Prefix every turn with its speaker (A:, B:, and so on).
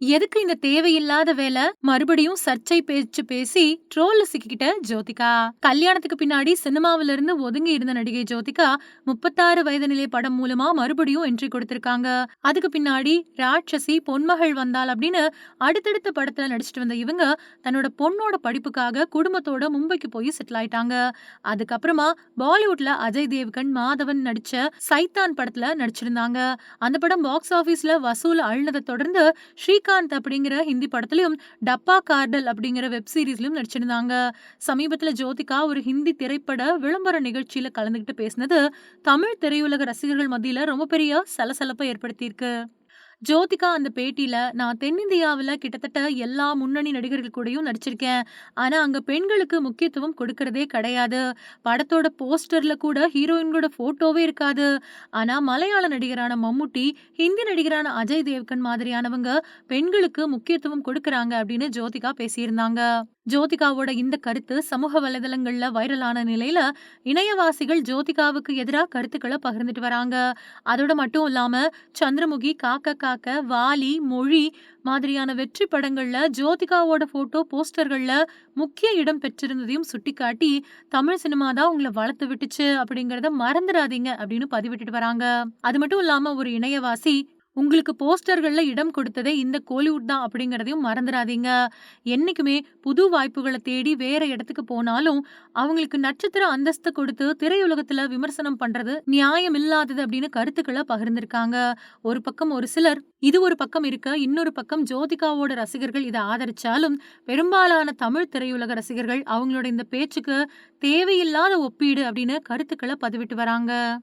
A: எதுக்கு இந்த தேவையில்லாத வேலை? மறுபடியும் சர்ச்சை பேச்சு பேசி ட்ரோல்ல சிக்கிக்கிட்ட ஜோதிகா. கல்யாணத்துக்கு பின்னாடி சினிமாவில இருந்து ஒதுங்கி இருந்த நடிகை ஜோதிகா முப்பத்தாறு வயது நிலை படம் மூலமா மறுபடியும் என்ட்ரி கொடுத்திருக்காங்க. அதுக்கு பின்னாடி ராட்சசி பொன்மகள் வந்தால் அப்படின்னு அடுத்தடுத்த படத்துல நடிச்சிட்டு வந்த இவங்க தன்னோட பொண்ணோட படிப்புக்காக குடும்பத்தோட மும்பைக்கு போய் செட்டில் ஆயிட்டாங்க. அதுக்கப்புறமா பாலிவுட்ல அஜய் தேவ்கன் மாதவன் நடிச்ச சைத்தான் படத்துல நடிச்சிருந்தாங்க. அந்த படம் பாக்ஸ் ஆபீஸ்ல வசூல் அழுனதை தொடர்ந்து ஸ்ரீ ஸ்ரீகாந்த் அப்படிங்கிற ஹிந்தி படத்துலையும் டப்பா கார்டல் அப்படிங்கிற வெப் சீரிஸ்லயும் நடிச்சிருந்தாங்க. சமீபத்துல ஜோதிகா ஒரு ஹிந்தி திரைப்பட விளம்பர நிகழ்ச்சியில கலந்துகிட்டு பேசினது தமிழ் திரையுலக ரசிகர்கள் மத்தியில ரொம்ப பெரிய சலசலப்பை ஏற்படுத்தியிருக்கு. ஜோதிகா அந்த பேட்டியில நான் தென்னிந்தியாவுல கிட்டத்தட்ட எல்லா முன்னணி நடிகர்கள் கூடயும் நடிச்சிருக்கேன். ஆனா அங்க பெண்களுக்கு முக்கியத்துவம் கொடுக்கறதே கிடையாது. படத்தோட போஸ்டர்ல கூட ஹீரோயின்களோட போட்டோவே இருக்காது. ஆனா மலையாள நடிகரான மம்முட்டி ஹிந்தி நடிகரான அஜய் தேவ்கன் மாதிரியானவங்க பெண்களுக்கு முக்கியத்துவம் கொடுக்கறாங்க அப்படின்னு ஜோதிகா பேசியிருந்தாங்க. ஜோதிகாவோட இந்த கருத்து சமூக வலைதளங்கள்ல வைரலான நிலையில இணையவாசிகள் ஜோதிகாவுக்கு எதிராக கருத்துக்களை பகிர்ந்துட்டு வராங்க. அதோட மட்டும் இல்லாம சந்திரமுகி காக்க காக்க வாலி மொழி மாதிரியான வெற்றி படங்கள்ல ஜோதிகாவோட போட்டோ போஸ்டர்கள்ல முக்கிய இடம் பெற்றிருந்ததையும் சுட்டிக்காட்டி தமிழ் சினிமா தான் உங்களை வளர்த்து விட்டுச்சு அப்படிங்கறத மறந்துடாதீங்க அப்படின்னு பதிவிட்டுட்டு வராங்க. அது மட்டும் இல்லாம ஒரு இணையவாசி உங்களுக்கு போஸ்டர்கள்ல இடம் கொடுத்ததே இந்த கோலிவுட் தான் அப்படிங்கிறதையும் மறந்துடாதீங்க. என்னைக்குமே புது வாய்ப்புகளை தேடி வேற இடத்துக்கு போனாலும் அவங்களுக்கு நட்சத்திர அந்தஸ்து கொடுத்து திரையுலகத்துல விமர்சனம் பண்றது நியாயம் இல்லாதது அப்படின்னு கருத்துக்களை பகிர்ந்திருக்காங்க. ஒரு பக்கம் ஒரு சிலர் இது ஒரு பக்கம் இருக்க இன்னொரு பக்கம் ஜோதிகாவோட ரசிகர்கள் இதை ஆதரிச்சாலும் பெரும்பாலான தமிழ் திரையுலக ரசிகர்கள் அவங்களோட இந்த பேச்சுக்கு தேவையில்லாத ஒப்பீடு அப்படின்னு கருத்துக்களை பதிவிட்டு வராங்க.